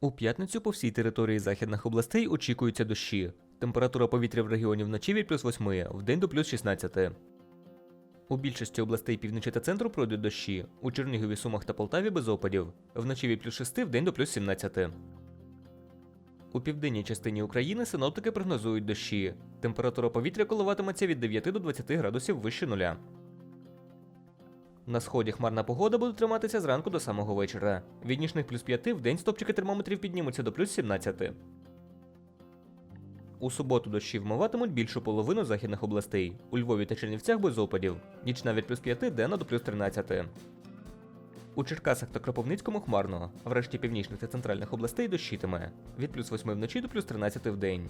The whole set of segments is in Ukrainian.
У п'ятницю по всій території західних областей очікуються дощі. Температура повітря в регіоні вночі від плюс 8, вдень до плюс 16. У більшості областей півночі та центру пройдуть дощі. У Чернігові, Сумах та Полтаві без опадів. Вночі від плюс 6, вдень до плюс 17. У південній частині України синоптики прогнозують дощі. Температура повітря коливатиметься від 9 до 20 градусів вище нуля. На сході хмарна погода буде триматися зранку до самого вечора. Від нічних плюс 5 в день стопчики термометрів піднімуться до плюс 17. У суботу дощі вмиватимуть більшу половину західних областей. У Львові та Чернівцях без опадів. Нічна від плюс 5, денна до плюс 13. У Черкасах та Кропивницькому хмарно, а в решті північних та центральних областей дощитиме. Від плюс 8 вночі до плюс 13 в день.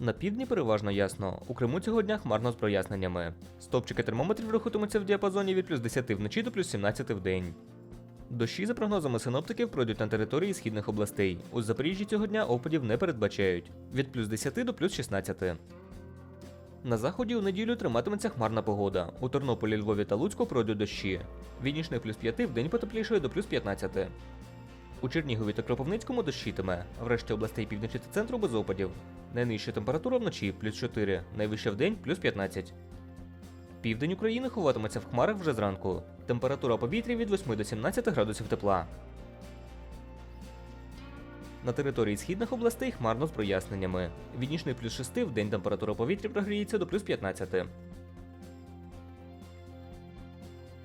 На півдні переважно ясно. У Криму цього дня хмарно з проясненнями. Стопчики термометрів рухатимуться в діапазоні від плюс 10 вночі до плюс 17 в день. Дощі, за прогнозами синоптиків, пройдуть на території східних областей. У Запоріжжі цього дня опадів не передбачають від плюс 10 до плюс 16. На заході у неділю триматиметься хмарна погода. У Тернополі, Львові та Луцьку пройдуть дощі. Від нічних плюс 5 в день до плюс 15. У Чернігові та Кропивницькому дощитиме, а в решті областей півночі та центру без опадів. Найнижча температура вночі плюс 4, найвища в день плюс 15. Південь України ховатиметься в хмарах вже зранку. Температура повітря від 8 до 17 градусів тепла. На території східних областей хмарно з проясненнями. Від нічних плюс 6 в день температура повітря прогріється до плюс 15.